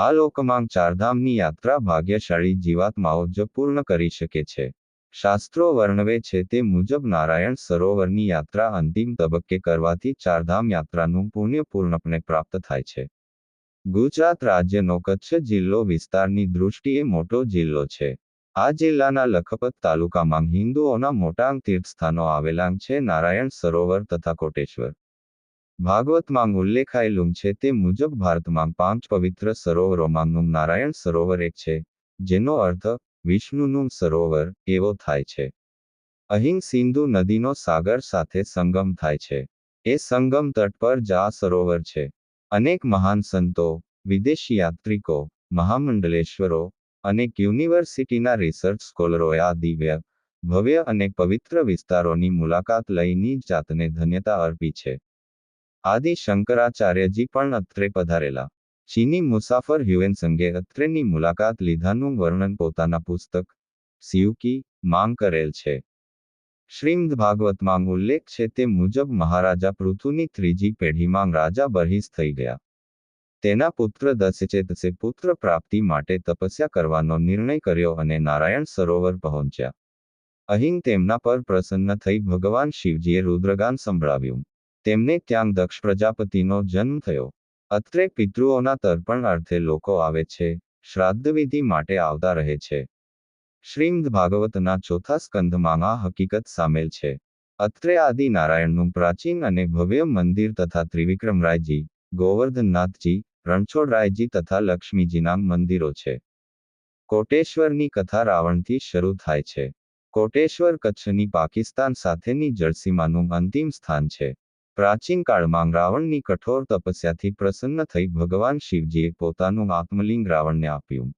આ લોકમાંગ ચારધામની યાત્રા ભાગ્યશાળી જીવાત્માઓ જ પૂર્ણ કરી શકે છે. શાસ્ત્રો વર્ણવે છે તે મુજબ નારાયણ સરોવરની યાત્રા અંતિમ તબક્કે કરવાથી ચારધામ યાત્રાનું પુણ્ય પૂર્ણપણે પ્રાપ્ત થાય છે. ગુજરાત રાજ્યનો કચ્છ જિલ્લો વિસ્તારની દૃષ્ટિએ મોટો જિલ્લો છે. આ જિલ્લાના લખપત તાલુકામાં હિન્દુઓના મોટાંગ તીર્થસ્થાનો આવેલા છે નારાયણ સરોવર તથા કોટેશ્વર. ભાગવતમાં ઉલ્લેખાયેલું છે તે મુજબ ભારતમાં પાંચ પવિત્ર સરોવરોમાંનું નારાયણ સરોવર એક છે, જેનો અર્થ વિષ્ણુનું સરોવર એવો થાય છે. અહીં સિંધુ નદીનો સાગર સાથે સંગમ થાય છે. એ સંગમ તટ પર જ સરોવર છે. અનેક મહાન સંતો, વિદેશી યાત્રિકો, મહામંડલેશ્વરો અનેક યુનિવર્સિટીના રિસર્ચ સ્કોલરોએ આ દિવ્ય, ભવ્ય અને પવિત્ર વિસ્તારોની મુલાકાત લઈની જાતને ધન્યતા અર્પી છે. આદિ શંકરાચાર્યજી પણ અત્રે પધારેલા. ચીની મુસાફર હ્યુએનસંગે અત્રેની મુલાકાત લીધાનું વર્ણન પોતાના પુસ્તક સિયુકી માંગ કરેલ છે. શ્રીમદ ભાગવતમાં ઉલ્લેખ છે તે મુજબ મહારાજા પૃથુની ત્રીજી પેઢીમાં રાજા બરહિસ થઈ ગયા. તેના પુત્ર દશચેતસે પુત્ર પ્રાપ્તિ માટે તપસ્યા કરવાનો નિર્ણય કર્યો અને નારાયણ સરોવર પહોંચ્યા. અહીં તેમના પર પ્રસન્ન થઈ ભગવાન શિવજીએ રુદ્રગાન સંભળાવ્યું. તેમને ત્યાં દક્ષ પ્રજાપતિનો જન્મ થયો. અત્રે પિતૃઓના તર્પણ અર્થે લોકો આવે છે, શ્રાદ્ધવિધિ માટે આવતા રહે છે. શ્રીમદ ભાગવતના ચોથા સ્કંધમાં આ હકીકત સામેલ છે. અત્રે આદિ નારાયણનું પ્રાચીન અને ભવ્ય મંદિર તથા ત્રિવિક્રમરાયજી, ગોવર્ધનનાથજી, રણછોડરાયજી તથા લક્ષ્મીજીના મંદિરો છે. કોટેશ્વરની કથા રાવણથી શરૂ થાય છે. કોટેશ્વર કચ્છની પાકિસ્તાન સાથેની જળસીમાનું અંતિમ સ્થાન છે. પ્રાચીન કાળમાં રાવણની કઠોર તપસ્યાથી પ્રસન્ન થઈ ભગવાન શિવજીએ પોતાનું આત્મલિંગ રાવણને આપ્યું.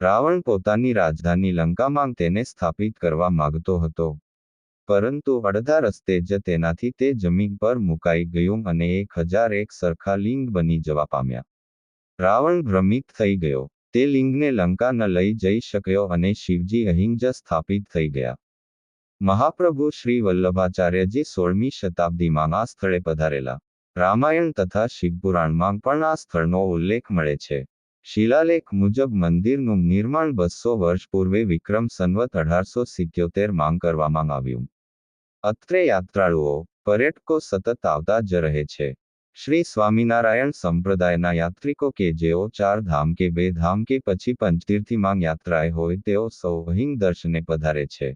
રાવણ પોતાની રાજધાની લંકામાં તેને સ્થાપિત કરવા માંગતો હતો. પરંતુ અડધા રસ્તે જ તેનાથી તે જમીન પર મુકાઈ ગયું અને એક હજાર એક સરખા લિંગ બની જવા પામ્યા. રાવણ ભ્રમિત થઈ ગયો. તે લિંગને લંકા ન લઈ જઈ શક્યો અને શિવજી અહીં સ્થાપિત થઈ ગયા. મહાપ્રભુ શ્રી વલ્લભાચાર્યજી સોળમી શતાબ્દીમાં આ સ્થળે પધારેલા. રામાયણ તથા શિવપુરાણમાં પણ આ સ્થળનો ઉલ્લેખ મળે છે. શિલાલેખ મુજબ મંદિરનું નિર્માણ બસો વર્ષ પૂર્વે વિક્રમ સંવત અઢારસો સિત્યોતેર માંગ કરવામાં આવ્યું. અત્રે યાત્રાળુઓ પર્યટકો સતત આવતા જ રહે છે. શ્રી સ્વામિનારાયણ સંપ્રદાયના યાત્રિકો કે જેઓ ચાર ધામ કે બે ધામ કે પછી પંચતીર્થીમાં યાત્રાએ હોય તેઓ સૌ અહીં દર્શને પધારે છે.